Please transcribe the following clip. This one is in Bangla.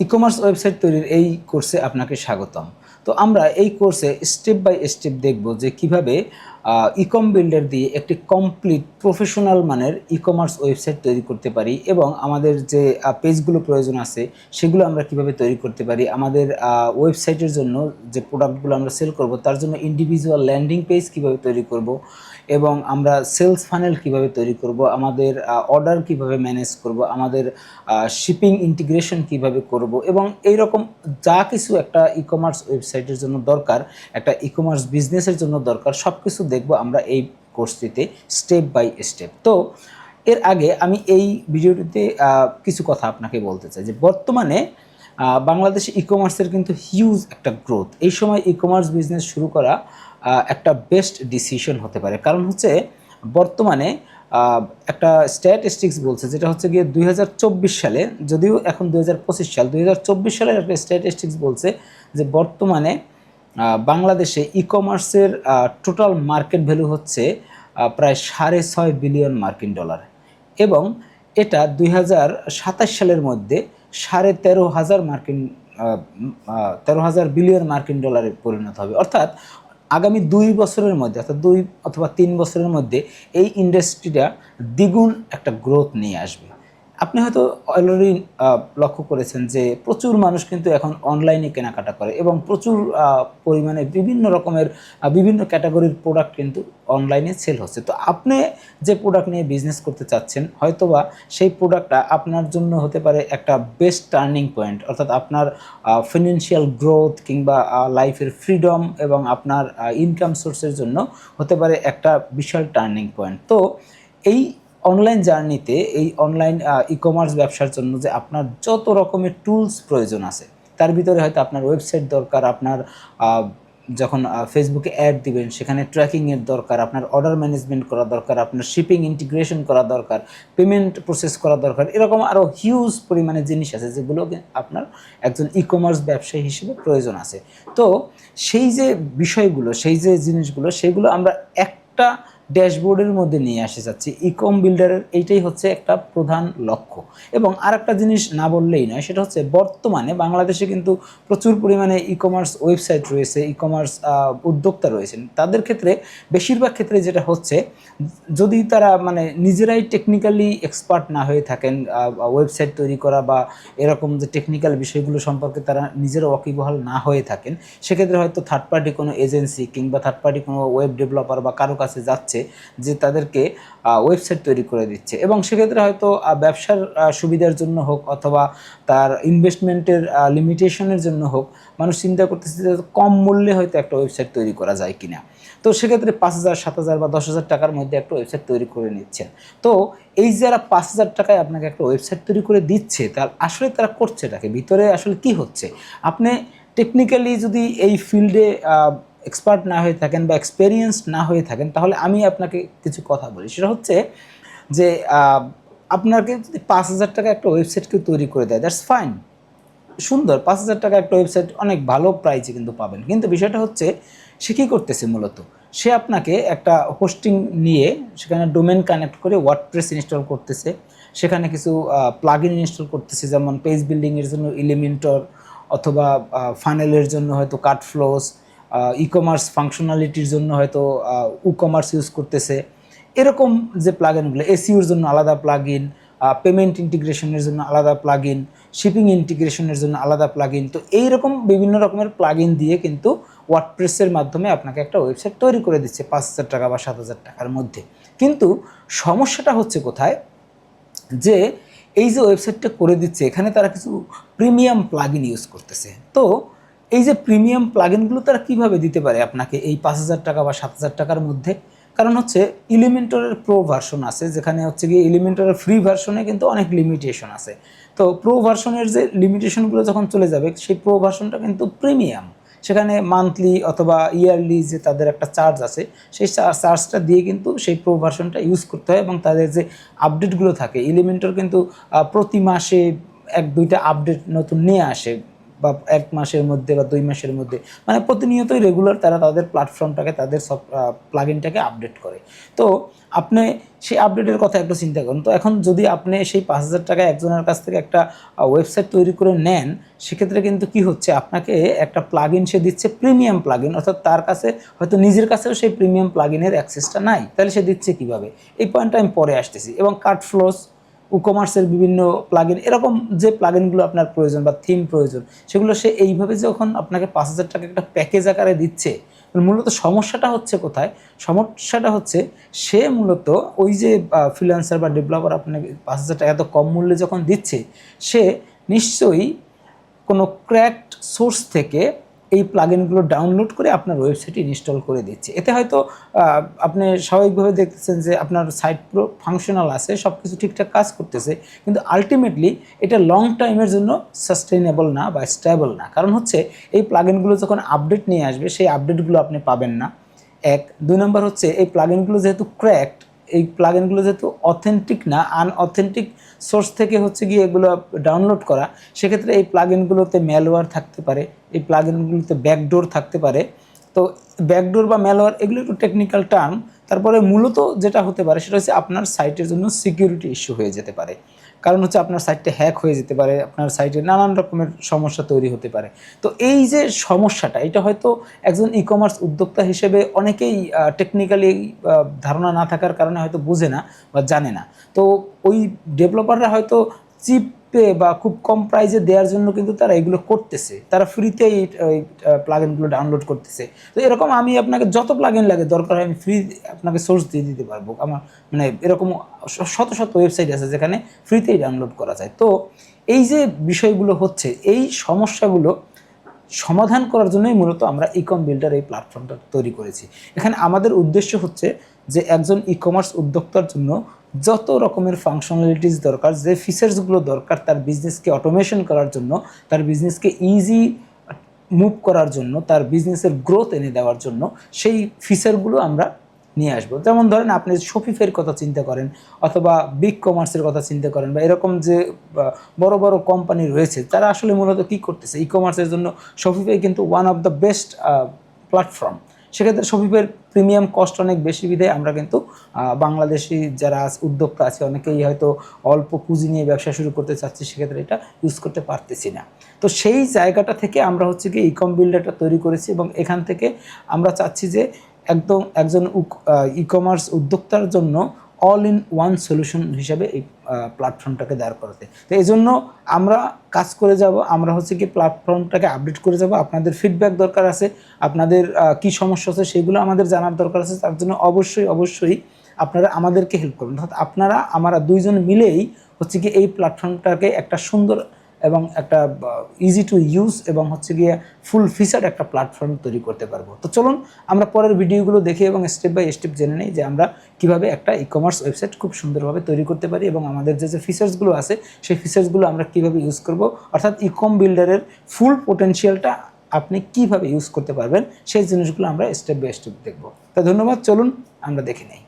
ই কমার্স ওয়েবসাইট তৈরির এই কোর্সে আপনাকে স্বাগতম। তো আমরা এই কোর্সে স্টেপ বাই স্টেপ দেখব যে কীভাবে ই কম বিল্ডার দিয়ে একটি কমপ্লিট প্রফেশনাল মানের ই কমার্স ওয়েবসাইট তৈরি করতে পারি এবং আমাদের যে পেজগুলো প্রয়োজন আছে, সেগুলো আমরা কীভাবে তৈরি করতে পারি, আমাদের ওয়েবসাইটের জন্য যে প্রোডাক্টগুলো আমরা সেল করব, তার জন্য ইন্ডিভিজুয়াল ল্যান্ডিং পেজ কীভাবে তৈরি করব এবং আমরা সেলস ফানেল কীভাবে তৈরি করব, আমাদের অর্ডার কীভাবে ম্যানেজ করব, আমাদের শিপিং ইন্টিগ্রেশন কীভাবে করব এবং এই রকম যা কিছু একটা ই কমার্স ওয়েবসাইটের জন্য দরকার, একটা ই কমার্স বিজনেসের জন্য দরকার সব কিছু দেখব আমরা এই কোর্সটিতে স্টেপ বাই স্টেপ তো এর আগে আমি এই ভিডিওটিতে কিছু কথা আপনাকে বলতে চাই যে বর্তমানে বাংলাদেশে ই কমার্সের কিন্তু হিউজ একটা গ্রোথ এই সময় ই কমার্স বিজনেস শুরু করা একটা বেস্ট ডিসিশন হতে পারে। কারণ হচ্ছে, বর্তমানে একটা স্ট্যাটিস্টিক্স বলছে যেটা হচ্ছে গিয়ে দুই হাজার চব্বিশ সালে, যদিও এখন দুই হাজার পঁচিশ সাল, দুই হাজার চব্বিশ সালের একটা স্ট্যাটিস্টিক্স বলছে যে বর্তমানে বাংলাদেশে ই কমার্সের টোটাল মার্কেট ভ্যালু হচ্ছে প্রায় সাড়ে ছয় বিলিয়ন মার্কিন ডলার এবং এটা দুই হাজার সাতাশ সালের মধ্যে সাড়ে তেরো হাজার মার্কিন তেরো হাজার বিলিয়ন মার্কিন ডলারে পরিণত হবে। অর্থাৎ আগামী দুই বছরের মধ্যে, অর্থাৎ দুই অথবা তিন বছরের মধ্যে এই ইন্ডাস্ট্রিটা দ্বিগুণ একটা গ্রোথ নিয়ে আসবে। আপনি হয়তো অলরেডি লক্ষ্য করেছেন যে প্রচুর মানুষ কিন্তু এখন অনলাইনে কেনাকাটা করে এবং প্রচুর পরিমাণে বিভিন্ন রকমের বিভিন্ন ক্যাটাগরির প্রোডাক্ট কিন্তু অনলাইনে সেল হচ্ছে। তো আপনি যে প্রোডাক্ট নিয়ে বিজনেস করতে চাচ্ছেন, হয়তোবা সেই প্রোডাক্টটা আপনার জন্য হতে পারে একটা বেস্ট টার্নিং পয়েন্ট অর্থাৎ আপনার ফিনান্সিয়াল গ্রোথ কিংবা লাইফের ফ্রিডম এবং আপনার ইনকাম সোর্সের জন্য হতে পারে একটা বিশাল টার্নিং পয়েন্ট তো এই অনলাইন জার্নিতে এই অনলাইন ই কমার্স ব্যবসার জন্য যে আপনার যত রকমের টুলস প্রয়োজন আছে, তার ভিতরে হয়তো আপনার ওয়েবসাইট দরকার, আপনার যখন ফেসবুকে অ্যাড দিবেন, সেখানে ট্র্যাকিংয়ের দরকার, আপনার অর্ডার ম্যানেজমেন্ট করা দরকার, আপনার শিপিং ইন্টিগ্রেশন করা দরকার পেমেন্ট প্রসেস করা দরকার, এরকম আরও হিউজ পরিমাণে জিনিস আছে যেগুলো আপনার একজন ই কমার্স ব্যবসায়ী হিসেবে প্রয়োজন আছে। তো সেই যে বিষয়গুলো, সেই যে জিনিসগুলো, সেগুলো আমরা একটা ড্যাশবোর্ডের মধ্যে নিয়ে আসে যাচ্ছি। ইকম বিল্ডারের এইটাই হচ্ছে একটা প্রধান লক্ষ্য। এবং আর একটা জিনিস না বললেই নয়, সেটা হচ্ছে বর্তমানে বাংলাদেশে কিন্তু প্রচুর পরিমাণে ই কমার্স ওয়েবসাইট রয়েছে ই কমার্স উদ্যোক্তা রয়েছেন। তাদের ক্ষেত্রে বেশিরভাগ ক্ষেত্রে যেটা হচ্ছে, যদি তারা মানে নিজেরাই টেকনিক্যালি এক্সপার্ট না হয়ে থাকেন ওয়েবসাইট তৈরি করা বা এরকম যে টেকনিক্যাল বিষয়গুলো সম্পর্কে তারা নিজেরা ওয়াকিবহাল না হয়ে থাকেন, সেক্ষেত্রে হয়তো থার্ড পার্টি কোনো এজেন্সি কিংবা থার্ড পার্টি কোনো ওয়েব ডেভেলপার বা কারও কাছে যাচ্ছে যে তাদেরকে ওয়েবসাইট তৈরি করে দিচ্ছে। এবং সেক্ষেত্রে হয়তো ব্যবসার সুবিধার জন্য হোক অথবা তার ইনভেস্টমেন্টের লিমিটেশনের জন্য হোক, মানুষ চিন্তা করতেছে যে কম মূল্যে হয়তো একটা ওয়েবসাইট তৈরি করা যায় কিনা। তো সেক্ষেত্রে পাঁচ হাজার, সাত হাজার বা দশ হাজার টাকার মধ্যে একটা ওয়েবসাইট তৈরি করে নিচ্ছেন। তো এই যারা পাঁচ হাজার টাকায় আপনাকে একটা ওয়েবসাইট তৈরি করে দিচ্ছে, তার আসলে তারা করছে এটাকে ভিতরে আসলে কি হচ্ছে? আপনি টেকনিক্যালি যদি এই ফিল্ডে এক্সপার্ট না হয়ে থাকেন বা এক্সপেরিয়েন্স না হয়ে থাকেন, তাহলে আমি আপনাকে কিছু কথা বলি। সেটা হচ্ছে যে আপনাকে যদি পাঁচ হাজার টাকা একটা ওয়েবসাইটকে তৈরি করে দেয় দ্যাটস ফাইন সুন্দর, পাঁচ হাজার টাকা একটা ওয়েবসাইট অনেক ভালো প্রাইসে কিন্তু পাবেন। কিন্তু বিষয়টা হচ্ছে, সে কী করতেছে মূলত? সে আপনাকে একটা হোস্টিং নিয়ে সেখানে ডোমেন কানেক্ট করে ওয়ার্ডপ্রেস ইনস্টল করতেছে। সেখানে কিছু প্লাগ ইন ইনস্টল করতেছে, যেমন পেজ বিল্ডিংয়ের জন্য এলিমেন্টর অথবা ফানেলের জন্য হয়তো কাট ফ্লোস ই কমার্স ফাংশনালিটির জন্য হয়তো উ কমার্স ইউজ করতেছে। এরকম যে প্লাগিনগুলো এসিওর জন্য আলাদা প্লাগ ইন পেমেন্ট ইন্টিগ্রেশনের জন্য আলাদা প্লাগ ইন শিপিং ইন্টিগ্রেশনের জন্য আলাদা প্লাগ ইন তো এইরকম বিভিন্ন রকমের প্লাগ ইন দিয়ে কিন্তু ওয়ার্ডপ্রেসের মাধ্যমে আপনাকে একটা ওয়েবসাইট তৈরি করে দিচ্ছে পাঁচ হাজার টাকা বা সাত হাজার টাকার মধ্যে। কিন্তু সমস্যাটা হচ্ছে কোথায়? যে এই যে ওয়েবসাইটটা করে দিচ্ছে, এখানে তারা কিছু প্রিমিয়াম প্লাগইন ইউজ করতেছে। তো এই যে প্রিমিয়াম প্লাগিনগুলো তারা কীভাবে দিতে পারে আপনাকে এই পাঁচ হাজার টাকা বা সাত হাজার টাকার মধ্যে? কারণ হচ্ছে ইলিমেন্টরের প্রো ভার্সন আছে, যেখানে হচ্ছে গিয়ে ইলিমেন্টরের ফ্রি ভার্সনে কিন্তু অনেক লিমিটেশন আছে। তো প্রো ভার্সনের যে লিমিটেশনগুলো যখন চলে যাবে, সেই প্রো ভার্সনটা কিন্তু প্রিমিয়াম সেখানে মান্থলি অথবা ইয়ারলি যে তাদের একটা চার্জ আছে, সেই চার্জটা দিয়ে কিন্তু সেই প্রো ভার্সনটা ইউজ করতে হয় এবং তাদের যে আপডেটগুলো থাকে এলিমেন্টর কিন্তু প্রতি মাসে এক দুইটা আপডেট নতুন নিয়ে আসে। বা এক মাসের মধ্যে বা দুই মাসের মধ্যে। মানে প্রতিনিয়তই রেগুলার তারা তাদের প্ল্যাটফর্মটাকে তাদের সব প্লাগ ইনটাকে আপডেট করে। তো আপনি সেই আপডেটের কথা একটু চিন্তা করুন। তো এখন যদি আপনি সেই পাঁচ হাজার টাকা একজনের কাছ থেকে একটা ওয়েবসাইট তৈরি করে নেন, সেক্ষেত্রে কিন্তু কি হচ্ছে? আপনাকে একটা প্লাগিন সে দিচ্ছে প্রিমিয়াম প্লাগিন অর্থাৎ তার কাছে হয়তো নিজের কাছেও সেই প্রিমিয়াম প্লাগ ইনের অ্যাক্সেসটা নাই। তাহলে সে দিচ্ছে কীভাবে? এই পয়েন্টটা আমি পরে আসতেছি। এবং কাট ফ্লোস উকমার্সের বিভিন্ন প্লাগিন এরকম যে প্লাগিনগুলো আপনার প্রয়োজন বা থিম প্রয়োজন, সেগুলো সে এইভাবে যখন আপনাকে পাঁচ হাজার টাকা একটা প্যাকেজ আকারে দিচ্ছে মূলত সমস্যাটা হচ্ছে কোথায়? সমস্যাটা হচ্ছে সে মূলত ওই যে ফ্রিল্যান্সার বা ডেভেলপার আপনাকে পাঁচ হাজার টাকা এত কম মূল্যে যখন দিচ্ছে, সে নিশ্চয়ই কোনো ক্র্যাকড সোর্স থেকে এই প্লাগইনগুলো ডাউনলোড করে আপনার ওয়েবসাইটে ইনস্টল করে দিচ্ছে। এতে হয়তো আপনি স্বাভাবিকভাবে দেখতেছেন যে আপনার সাইট পুরো ফাংশনাল আছে সব কিছু ঠিকঠাক কাজ করতেছে, কিন্তু আলটিমেটলি এটা লং টাইমের জন্য সাস্টেইনেবল না বা স্টেবল না। কারণ হচ্ছে, এই প্লাগইনগুলো যখন আপডেট নিয়ে আসবে, সেই আপডেটগুলো আপনি পাবেন না। এক, দুই নম্বর হচ্ছে, এই প্লাগইনগুলো যেহেতু ক্র্যাকড এই প্লাগইনগুলো যেহেতু অথেন্টিক না আনঅথেন্টিক সোর্স থেকে হচ্ছে গিয়ে এগুলো ডাউনলোড করা, সেক্ষেত্রে এই প্লাগইনগুলোতে ম্যালওয়ার থাকতে পারে, এই প্লাগইনগুলোতে ব্যাকডোর থাকতে পারে। তো ব্যাকডোর বা ম্যালওয়ার এগুলো একটু টেকনিক্যাল টার্ম তারপরে মূলত যেটা হতে পারে সেটা হচ্ছে আপনার সাইটের জন্য সিকিউরিটি ইস্যু হয়ে যেতে পারে। কারণ হচ্ছে আপনার সাইটটা হ্যাক হয়ে যেতে পারে, আপনার সাইটে নানান রকমের সমস্যা তৈরি হতে পারে। তো এই যে সমস্যাটা, এটা হয়তো একজন ই কমার্স উদ্যোক্তা হিসেবে অনেকেই টেকনিক্যালি ধারণা না থাকার কারণে হয়তো বোঝে না বা জানে না। তো ওই ডেভেলপাররা হয়তো চিপে বা খুব কম প্রাইজে দেওয়ার জন্য কিন্তু তারা এগুলো করতেছে। তারা ফ্রিতে এই প্লাগইনগুলো ডাউনলোড করতেছে। তো এরকম আমি আপনাকে যত প্লাগইন লাগে, দরকার হয় আমি ফ্রি আপনাকে সোর্স দিয়ে দিতে পারব। আমার মানে এরকম শত শত ওয়েবসাইট আছে যেখানে ফ্রিতেই ডাউনলোড করা যায়। তো এই যে বিষয়গুলো হচ্ছে, এই সমস্যাগুলো সমাধান করার জন্যই মূলত আমরা ইকম বিল্ডার এই প্ল্যাটফর্মটা তৈরি করেছি। এখানে আমাদের উদ্দেশ্য হচ্ছে যে একজন ই কমার্স উদ্যোক্তার জন্য যত রকমের ফাংশনালিটিস দরকার, যে ফিচার্সগুলো দরকার তার বিজনেসকে অটোমেশন করার জন্য, তার বিজনেসকে ইজি মুভ করার জন্য, তার বিজনেসের গ্রোথ এনে দেওয়ার জন্য, সেই ফিচারগুলো আমরা নিয়ে আসব। যেমন ধরেন আপনি শফিফের কথা চিন্তা করেন, অথবা বিগ কমার্সের কথা চিন্তা করেন, বা এরকম যে বড় বড় কোম্পানি রয়েছে, তারা আসলে মূলত কী করতেছে? ই কমার্সের জন্য শপিফাই কিন্তু one of the best platform সেক্ষেত্রে সফিপের প্রিমিয়াম কস্ট অনেক বেশি বিধায় আমরা কিন্তু বাংলাদেশি যারা উদ্যোক্তা আছে, অনেকেই হয়তো অল্প পুঁজি নিয়ে ব্যবসা শুরু করতে চাচ্ছি, সেক্ষেত্রে এটা ইউজ করতে পারতেছি না। তো সেই জায়গাটা থেকে আমরা হচ্ছে কি ইকম বিল্ডারটা তৈরি করেছি এবং এখান থেকে আমরা চাচ্ছি যে একদম একজন ই কমার্স উদ্যোক্তার জন্য অল ইন ওয়ান সলিউশন হিসাবে এই প্ল্যাটফর্মটাকে দাঁড় করাতে। তো এই জন্য আমরা কাজ করে যাব, আমরা হচ্ছে কি প্ল্যাটফর্মটাকে আপডেট করে যাব, আপনাদের ফিডব্যাক দরকার আছে, আপনাদের কি সমস্যা আছে সেগুলো আমাদের জানার দরকার আছে, তার জন্য অবশ্যই অবশ্যই আপনারা আমাদেরকে হেল্প করবেন। অর্থাৎ আপনারা, আমরা দুইজন মিলেই হচ্ছে কি এই প্ল্যাটফর্মটাকে একটা সুন্দর এবং একটা ইজি টু ইউজ এবং হচ্ছে গিয়ে ফুল ফিচার একটা প্ল্যাটফর্ম তৈরি করতে পারব। তো চলুন, আমরা পরের ভিডিওগুলো দেখি এবং স্টেপ বাই স্টেপ জেনে নিই যে আমরা কীভাবে একটা ই কমার্স ওয়েবসাইট খুব সুন্দরভাবে তৈরি করতে পারি এবং আমাদের যে যে ফিচার্সগুলো আছে, সেই ফিচার্সগুলো আমরা কীভাবে ইউজ করব, অর্থাৎ ই কম বিল্ডারের ফুল পোটেনশিয়ালটা আপনি কীভাবে ইউজ করতে পারবেন, সেই জিনিসগুলো আমরা স্টেপ বাই স্টেপ দেখব। তো ধন্যবাদ, চলুন আমরা দেখে নিই।